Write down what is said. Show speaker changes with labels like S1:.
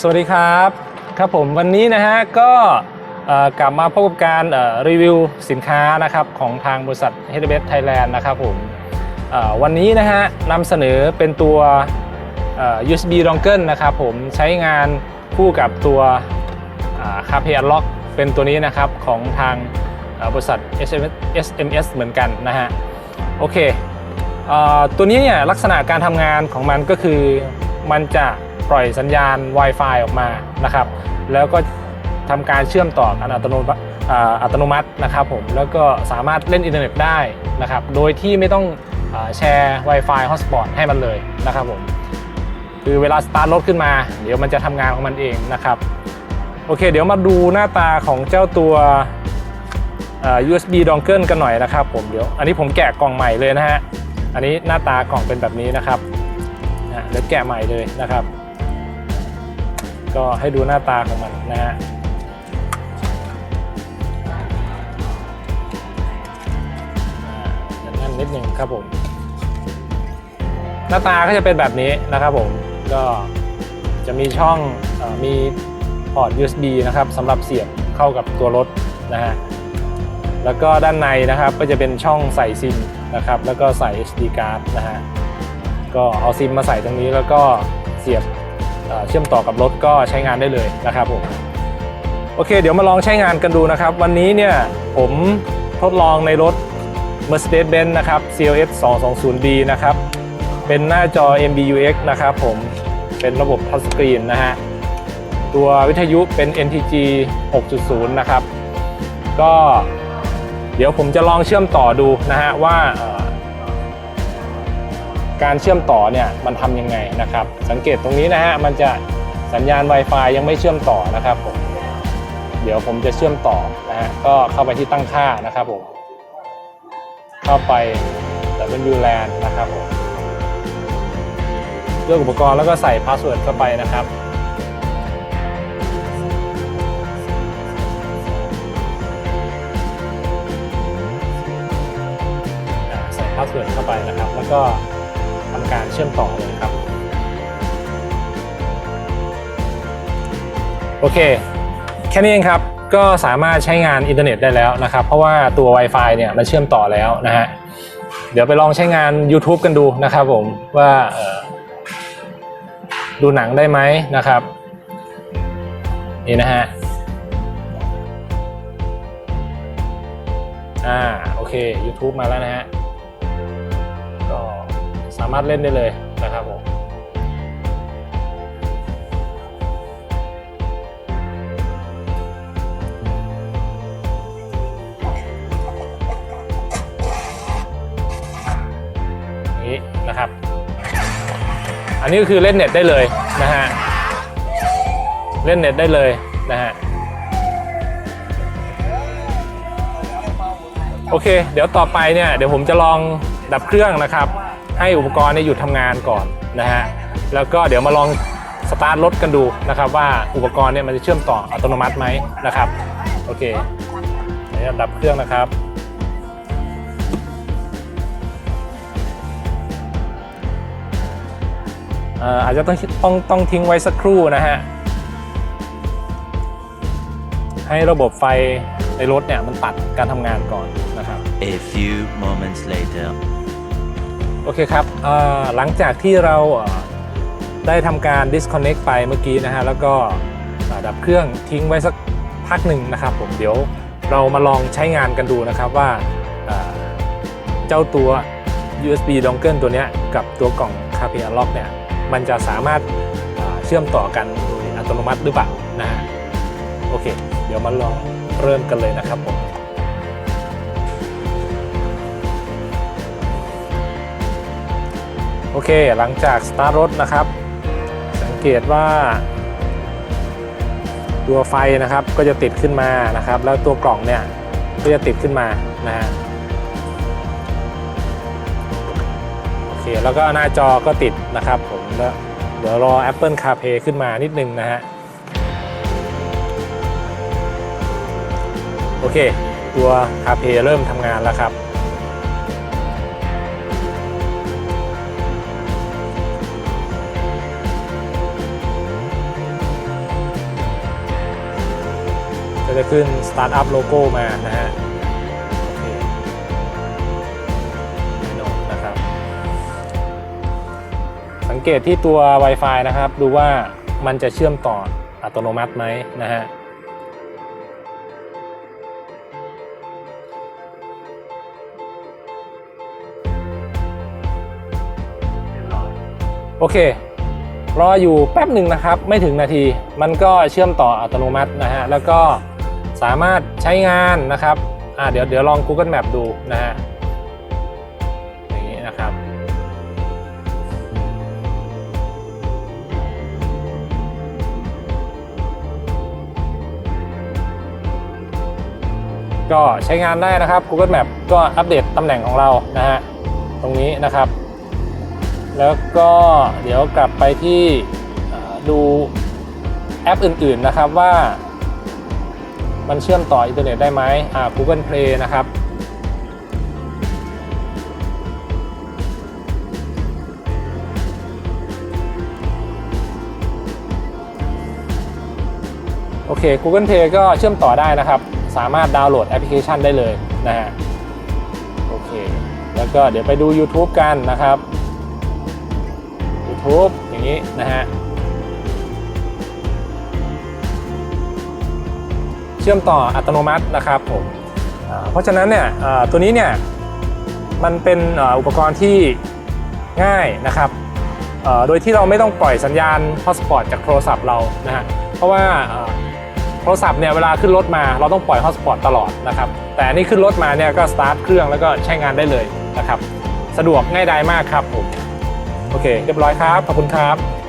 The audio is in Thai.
S1: สวัสดีครับครับผมวันนี้นะฮะก็กลับมาพบกับการรีวิวสินค้านะครับของทางบริษัท h e d b e s Thailand นะครับผมวันนี้นะฮะนำเสนอเป็นตัว USB dongle นะครับผมใช้งานคู่กับตัวคาเพย์ล็อกเป็นตัวนี้นะครับของทางบริษัท SMS เหมือนกันนะฮะโอเคตัวนี้เนี่ยลักษณะการทำงานของมันก็คือมันจะ ปล่อยสัญญาณ Wi-Fi ออกมานะครับ แล้วก็ทำการเชื่อมต่อกันอัตโนมัติอัตโนมัตินะครับผมแล้วก็สามารถเล่นอินเทอร์เน็ตได้นะครับ โดยที่ไม่ต้องอแชร์ Wi-Fi Hotspot ให้มันเลยนะครับผมคือเวลาสตาร์ทรถขึ้นมา เดี๋ยวมันจะทำงานของมันเองนะครับ โอเค เดี๋ยวมาดูหน้าตาของเจ้าตัว USB dongle กันหน่อยนะครับผมเดี๋ยวอันนี้ผมแกะกล่องใหม่เลยนะฮะอันนี้หน้าตา กล่องเป็นแบบนี้นะครับเดี๋ยวแกะใหม่เลยนะครับ ก็ให้ดูหน้าตาของมันนะฮะอ่าแน่นนิดหนึ่งครับผม หน้าตาก็จะเป็นแบบนี้นะครับผมก็จะมีช่องออมีพอร์ต USB นะครับสำหรับเสียบเข้ากับตัวรถนะฮะแล้วก็ด้านในนะครับก็จะเป็นช่องใส่ซิมนะครับ แล้วก็ใส่ SD card นะฮะก็เอาซิมมาใส่ตรงนี้แล้วก็เสียบ เชื่อมต่อกับรถก็ใช้งานได้เลยนะครับผมโอเค เดี๋ยวมาลองใช้งานกันดูนะครับ วันนี้เนี่ยผมทดลองในรถ Mercedes-Benz นะครับ CLS 220D นะครับ เป็นหน้าจอ MBUX นะครับผมเป็นระบบทัชสกรีนนะฮะ ตัววิทยุเป็น NTG 6.0 นะครับ ก็เดี๋ยวผมจะลองเชื่อมต่อดูนะฮะว่า การเชื่อมต่อเนี่ยมันทำยังไงนะครับ สังเกตตรงนี้นะฮะมันจะสัญญาณ Wi-Fi ยังไม่เชื่อมต่อนะครับผมเดี๋ยวผมจะเชื่อมต่อนะฮะก็เข้าไปที่ตั้งค่านะครับผมเข้าไป WLAN นะครับผมเลือกอุปกรณ์แล้วก็ใส่พาสเวิร์ดเข้าไปนะครับใส่พาสเวิร์ดเข้าไปนะครับ แล้วก็ ทำการเชื่อมต่อเลยครับ โอเค แค่นี้เองครับก็สามารถใช้งานอินเทอร์เน็ตได้แล้วนะครับ เพราะว่าตัว Wi-Fi เนี่ยมันเชื่อมต่อแล้วนะฮะเดี๋ยวไปลองใช้งาน YouTube กันดูนะครับผมว่าดูหนังได้ไหมนะครับ นี่นะฮะอ่าโอเค YouTube มาแล้วนะฮะามารถเล่นได้เลยนะครับผมนี้นะครับ อันนี้ก็คือเล่นเน็ตได้เลยนะฮะ เล่นเน็ตได้เลยนะฮะโอเค เดี๋ยวต่อไปเนี่ยเดี๋ยวผมจะลองดับเครื่องนะครับ ให้อุปกรณ์เนี่ยหยุดทำงานก่อนนะฮะแล้วก็เดี๋ยวมาลองสตาร์ทรถกันดูนะครับว่าอุปกรณ์เนี่ยมันจะเชื่อมต่ออัตโนมัติไหมนะครับโอเคเดี๋ยวดับเครื่องนะครับอ่ออาจจะต้องต้องต้องทิ้งไว้สักครู่นะฮะให้ระบบไฟในรถเนี่ยมันตัดการทำงานก่อนนะครับ
S2: A few moments later.
S1: โอเคครับหลังจากที่เราได้ทำการ disconnect ไปเมื่อกี้นะฮะแล้วก็ดับเครื่องทิ้งไว้สักพักหนึ่งนะครับผมเดี๋ยวเรามาลองใช้งานกันดูนะครับว่าเจ้าตัว USB dongle ตัวนี้กับตัวกล่อง c a p i a l o c k เนี่ยมันจะสามารถเอ่อเชื่อมต่อกันโดยอัตโนมัติหรือเปล่านะฮะโอเค เดี๋ยวมาลองเริ่มกันเลยนะครับผม โอเค หลังจากสตาร์ทรถนะครับ สังเกตว่าตัวไฟนะครับก็จะติดขึ้นมานะครับ แล้วตัวกล่องเนี่ยก็จะติดขึ้นมานะฮะโอเคแล้วก็หน้าจอก็ติดนะครับผมแล้วเดี๋ยวรอ Apple CarPlay ขึ้นมานิดนึงนะฮะโอเค ตัว CarPlay เริ่มทำงานแล้วครับ ก็จะขึ้น Startup Logo มานะฮะโอเคไม่โนนะครับ สังเกตที่ตัว Wi-Fi นะครับ ดูว่ามันจะเชื่อมต่ออัตโนมัติไหมนะฮะโอเค รออยู่แป๊บหนึ่งนะครับ ไม่ถึงนาที มันก็เชื่อมต่ออัตโนมัตินะฮะ แล้วก็ สามารถใช้งานนะครับอ่าเดี๋ยวเดี๋ยวลอง Google Map ดูนะฮะอย่างนี้นะครับก็ใช้งานได้นะครับ Google Map ก็อัปเดตตำแหน่งของเรานะฮะตรงนี้นะครับ แล้วก็เดี๋ยวกลับไปที่ดูแอปอื่นๆนะครับว่า มันเชื่อมต่ออินเทอร์เน็ตได้ไหมอ่า Google Play นะครับ โอเค Google Play ก็เชื่อมต่อได้นะครับ สามารถดาวน์โหลดแอปพลิเคชันได้เลยนะฮะ โอเค แล้วก็เดี๋ยวไปดู YouTube กันนะครับ YouTube อย่างนี้นะฮะ เชื่อมต่ออัตโนมัตินะครับผมเพราะฉะนั้นเนี่ยตัวนี้เนี่ยมันเป็นอุปกรณ์ที่ง่ายนะครับโดยที่เราไม่ต้องปล่อยสัญญาณ hotspot จากโทรศัพท์เรานะฮะเพราะว่าโทรศัพท์เนี่ยเวลาขึ้นรถมาเราต้องปล่อย hotspot ตลอดนะครับแต่นี่ขึ้นรถมาเนี่ยก็สตาร์ทเครื่องแล้วก็ใช้งานได้เลยนะครับ สะดวกง่ายดายมากครับผมโอเค เรียบร้อยครับ ขอบคุณครับ